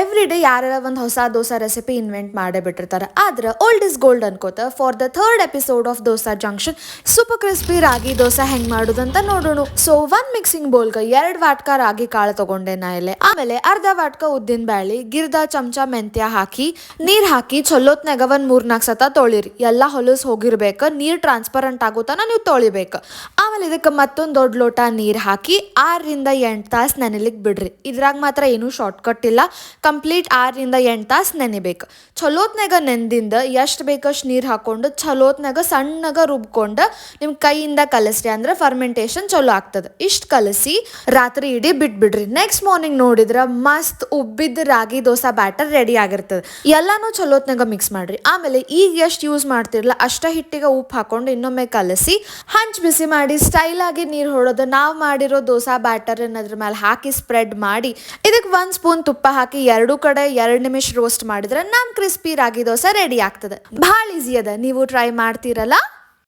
Every day ಯಾರ ಒಂದು ಹೊಸ ದೋಸೆ ರೆಸಿಪಿ ಇನ್ವೆಂಟ್ ಮಾಡೇ ಬಿಟ್ಟಿರ್ತಾರೆ ಆದ್ರೆ old is gold ಅನ್ಕೋತ for the third episode of dosa junction super crispy ragi dosa ಹೆಂಗ್ ಮಾಡುದಂತ ನೋಡೋಣ. ಸೊ ಒಂದ್ ಮಿಕ್ಸಿಂಗ್ ಬೋಲ್ಗ ಎರಡು ವಾಟ್ಕ ರಾಗಿ ಕಾಳು ತಗೊಂಡೆ ನಾ ಇಲ್ಲಿ. ಆಮೇಲೆ ಅರ್ಧ ವಾಟ್ಕ ಉದ್ದಿನ ಬ್ಯಾಳಿ, ಗಿರ್ದ ಚಮಚ ಮೆಂತ್ಯ ಹಾಕಿ, ನೀರ್ ಹಾಕಿ ಚಲೋತ್ನಾಗ ಒಂದ್ ಮೂರ್ನಾಲ್ಕು ಸತ ತೊಳಿರಿ. ಎಲ್ಲ ಹೊಲಸ್ ಹೋಗಿರ್ಬೇಕು, ನೀರ್ ಟ್ರಾನ್ಸ್ಪರೆಂಟ್ ಆಗೋತನ ನೀವು ತೊಳಿಬೇಕು. ಆಮೇಲೆ ಇದಕ್ಕೆ ಮತ್ತೊಂದು ದೊಡ್ಡ ಲೋಟ ನೀರು ಹಾಕಿ ಆರರಿಂದ ಎಂಟು ತಾಸು ನೆನೆಲಿಕ್ಕೆ ಬಿಡ್ರಿ. ಇದ್ರಾಗ ಮಾತ್ರ ಏನೂ ಶಾರ್ಟ್ಕಟ್ ಇಲ್ಲ. ಕಂಪ್ಲೀಟ್ ಆರರಿಂದ ಎಂಟು ತಾಸು ನೆನಿಬೇಕು. ಚಲೋತ್ನಾಗ ನೆಂದಿಂದ ಎಷ್ಟು ಬೇಕಷ್ಟು ನೀರು ಹಾಕ್ಕೊಂಡು ಚಲೋತ್ನಾಗ ಸಣ್ಣಗ ರುಬ್ಕೊಂಡು ನಿಮ್ಮ ಕೈಯಿಂದ ಕಲಸ್ರಿ ಅಂದ್ರೆ ಫರ್ಮೆಂಟೇಷನ್ ಚಲೋ ಆಗ್ತದೆ. ಇಷ್ಟು ಕಲಸಿ ರಾತ್ರಿ ಇಡೀ ಬಿಟ್ಬಿಡ್ರಿ. ನೆಕ್ಸ್ಟ್ ಮಾರ್ನಿಂಗ್ ನೋಡಿದ್ರೆ ಮಸ್ತ್ ಉಬ್ಬಿದ್ದ ರಾಗಿ ದೋಸಾ ಬ್ಯಾಟರ್ ರೆಡಿ ಆಗಿರ್ತದೆ. ಎಲ್ಲಾನು ಚಲೋತ್ನಾಗ ಮಿಕ್ಸ್ ಮಾಡ್ರಿ. ಆಮೇಲೆ ಈಗ ಎಷ್ಟು ಯೂಸ್ ಮಾಡ್ತಿರಲ್ಲ ಅಷ್ಟ ಹಿಟ್ಟಿಗೆ ಉಪ್ಪು ಹಾಕೊಂಡು ಇನ್ನೊಮ್ಮೆ ಕಲಸಿ ಹಂಚ್ ಬಿಸಿ ಮಾಡಿ ಸ್ಟೈಲ್ ಆಗಿ ನೀರು ಹೊಡೋದು, ನಾವು ಮಾಡಿರೋ ದೋಸೆ ಬ್ಯಾಟರ್ ಅದ್ರ ಮೇಲೆ ಹಾಕಿ ಸ್ಪ್ರೆಡ್ ಮಾಡಿ ಇದಕ್ಕೆ ಒಂದು ಸ್ಪೂನ್ ತುಪ್ಪ ಹಾಕಿ ಎರಡೂ ಕಡೆ ಎರಡು ನಿಮಿಷ ರೋಸ್ಟ್ ಮಾಡಿದ್ರೆ ನಮ್ಮ ಕ್ರಿಸ್ಪಿ ರಾಗಿ ದೋಸೆ ರೆಡಿ ಆಗ್ತದೆ. ಭಾಳ ಈಸಿ ಅದ, ನೀವು ಟ್ರೈ ಮಾಡ್ತೀರಲ್ಲ?